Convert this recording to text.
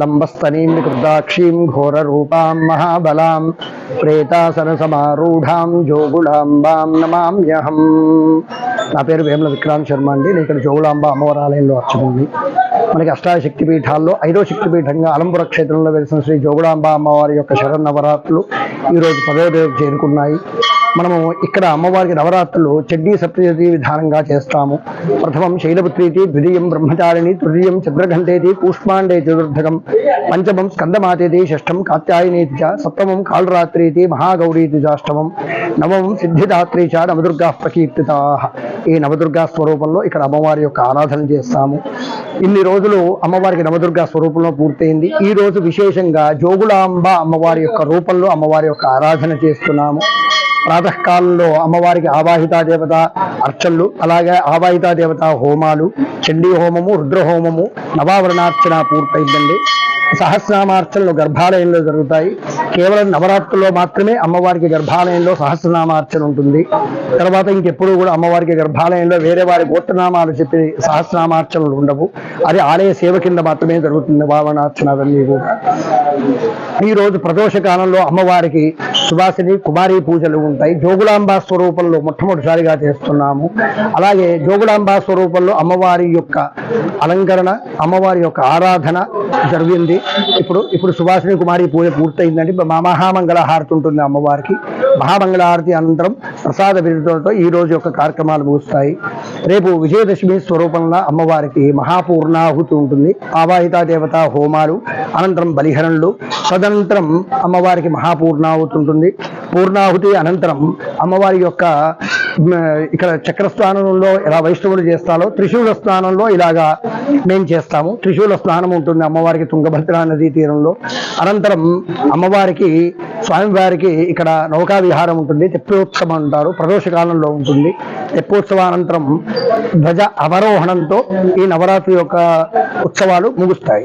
లంబస్తనీం కృతాక్షీం ఘోరూపాం మహాబలాం ప్రేతాసన సమారూఢాం జోగులాంబాం నమామ్యహం నా పేరు వేముల విక్రాంత్ శర్మ అండి. నేను ఇక్కడ జోగులాంబ అమ్మవారి ఆలయంలో అర్చకుడిని మనకి అష్టాదశ శక్తి పీఠాల్లో ఐదో శక్తి పీఠంగా అలంపుర క్షేత్రంలో వెలిసిన శ్రీ జోగులాంబ అమ్మవారి యొక్క శరన్నవరాత్రులు ఈరోజు పదవ రోజు చేరుకున్నాయి. మనము ఇక్కడ అమ్మవారికి నవరాత్రులు చెడ్డీ సప్తశతి విధానంగా చేస్తాము. ప్రథమం శైలపుత్రీతి ద్వితీయం బ్రహ్మచారిణి తృతీయం చంద్రఘంటేతి కూష్మాండే చతుర్థకం పంచమం స్కందమాతేతి షష్టం కాత్యాయనేతి చ సప్తమం కాళరాత్రీతి మహాగౌరీతి చాష్టమం నవమం సిద్ధిదాత్రి చ నవదుర్గా ప్రకీర్తితా. ఈ నవదుర్గా స్వరూపంలో ఇక్కడ అమ్మవారి యొక్క ఆరాధన చేస్తాము. ఇన్ని రోజులు అమ్మవారికి నవదుర్గా స్వరూపంలో పూర్తయింది. ఈ రోజు విశేషంగా జోగులాంబ అమ్మవారి యొక్క రూపంలో అమ్మవారి యొక్క ఆరాధన చేస్తున్నాము. ప్రాతకాలంలో అమ్మవారికి ఆవాహితా దేవత అర్చనలు అలాగే ఆవాహితా దేవత హోమాలు చండీ హోమము రుద్ర హోమము నవావరణార్చన పూర్తయిందండి. సహస్రనామార్చనలు గర్భాలయంలో జరుగుతాయి. కేవలం నవరాత్రుల్లో మాత్రమే అమ్మవారికి గర్భాలయంలో సహస్రనామార్చన ఉంటుంది. తర్వాత ఇంకెప్పుడు కూడా అమ్మవారికి గర్భాలయంలో వేరే వారి గోత్రనామాలు చెప్పి సహస్రనామార్చనలు ఉండవు. అది ఆలయ సేవ కింద మాత్రమే జరుగుతుంది భావనార్చన అవన్నీ కూడా. ఈ రోజు ప్రదోష కాలంలో అమ్మవారికి సుభాసిని కుమారి పూజలు ఉంటాయి. జోగులాంబ స్వరూపంలో మొట్టమొదటిసారిగా చేస్తున్నాము. అలాగే జోగులాంబ స్వరూపంలో అమ్మవారి యొక్క అలంకరణ అమ్మవారి యొక్క ఆరాధన జరిగింది. ఇప్పుడు ఇప్పుడు సుభాసిని కుమారి పూజ పూర్తయిందంటే మహామంగళ హారతి ఉంటుంది అమ్మవారికి. మహామంగళారతి అనంతరం ప్రసాద విరుద్ధంతో ఈ రోజు యొక్క కార్యక్రమాలు ముగుస్తాయి. రేపు విజయదశమి స్వరూపంలో అమ్మవారికి మహాపూర్ణాహుతి ఉంటుంది. ఆవాహిత దేవత హోమాలు అనంతరం బలిహరణలు తదనంతరం అమ్మవారికి మహాపూర్ణాహుతి ఉంటుంది. పూర్ణాహుతి అనంతరం అమ్మవారి యొక్క ఇక్కడ చక్ర స్నానంలో ఎలా వైష్ణవులు చేస్తారో త్రిశూల స్నానంలో ఇలాగా మేము చేస్తాము. త్రిశూల స్నానం ఉంటుంది అమ్మవారికి తుంగభద్రా నదీ తీరంలో. అనంతరం అమ్మవారికి స్వామివారికి ఇక్కడ నౌకా విహారం ఉంటుంది తెప్పోత్సవం అంటారు ప్రదోష కాలంలో ఉంటుంది తెప్పోత్సవానంతరం ధ్వజ అవరోహణంతో ఈ నవరాత్రి యొక్క ఉత్సవాలు ముగుస్తాయి.